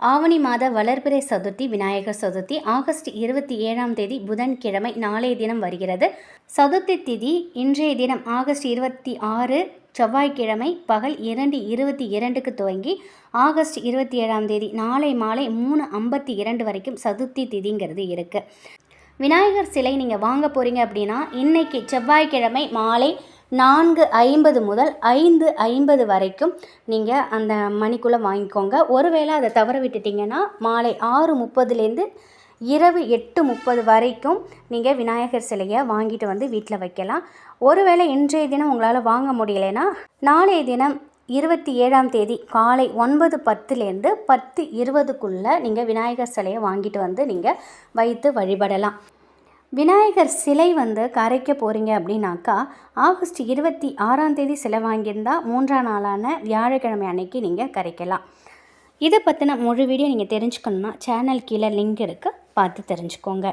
ஆவணி மாத வளர்பிறை சதுர்த்தி விநாயகர் சதுர்த்தி ஆகஸ்ட் இருபத்தி ஏழாம் தேதி புதன்கிழமை நாளைய தினம் வருகிறது. சதுர்த்தி திதி இன்றைய தினம் ஆகஸ்ட் இருபத்தி ஆறு செவ்வாய்க்கிழமை பகல் இரண்டு இருபத்தி இரண்டுக்கு துவங்கி ஆகஸ்ட் இருபத்தி ஏழாம் தேதி நாளை மாலை மூணு ஐம்பத்தி இரண்டு வரைக்கும் சதுர்த்தி திதிங்கிறது இருக்குது விநாயகர் சிலை நீங்கள் வாங்க போகிறீங்க அப்படின்னா இன்றைக்கி செவ்வாய்க்கிழமை மாலை நான்கு ஐம்பது முதல் ஐந்து ஐம்பது வரைக்கும் நீங்கள் அந்த மணிக்குள்ளே வாங்கிக்கோங்க. ஒருவேளை அதை தவற விட்டுட்டிங்கன்னா மாலை ஆறு முப்பதுலேருந்து இரவு எட்டு முப்பது வரைக்கும் நீங்கள் விநாயகர் சிலையை வாங்கிட்டு வந்து வீட்டில் வைக்கலாம். ஒருவேளை இன்றைய தினம் உங்களால் வாங்க முடியலைன்னா நாளைய தினம் இருபத்தி ஏழாம் தேதி காலை ஒன்பது பத்துலேருந்து பத்து இருபதுக்குள்ளே நீங்கள் விநாயகர் சிலையை வாங்கிட்டு வந்து நீங்கள் வைத்து வழிபடலாம். விநாயகர் சிலை வந்து கரைக்க போகிறீங்க அப்படின்னாக்கா ஆகஸ்ட் இருபத்தி ஆறாம் தேதி சிலை வாங்கியிருந்தால் மூன்றாம் நாளான வியாழக்கிழமை அன்னைக்கு நீங்கள் கரைக்கலாம். இதை பற்றின முழு வீடியோ நீங்கள் தெரிஞ்சுக்கணுன்னா சேனல் கீழே லிங்க் இருக்குது பார்த்து தெரிஞ்சுக்கோங்க.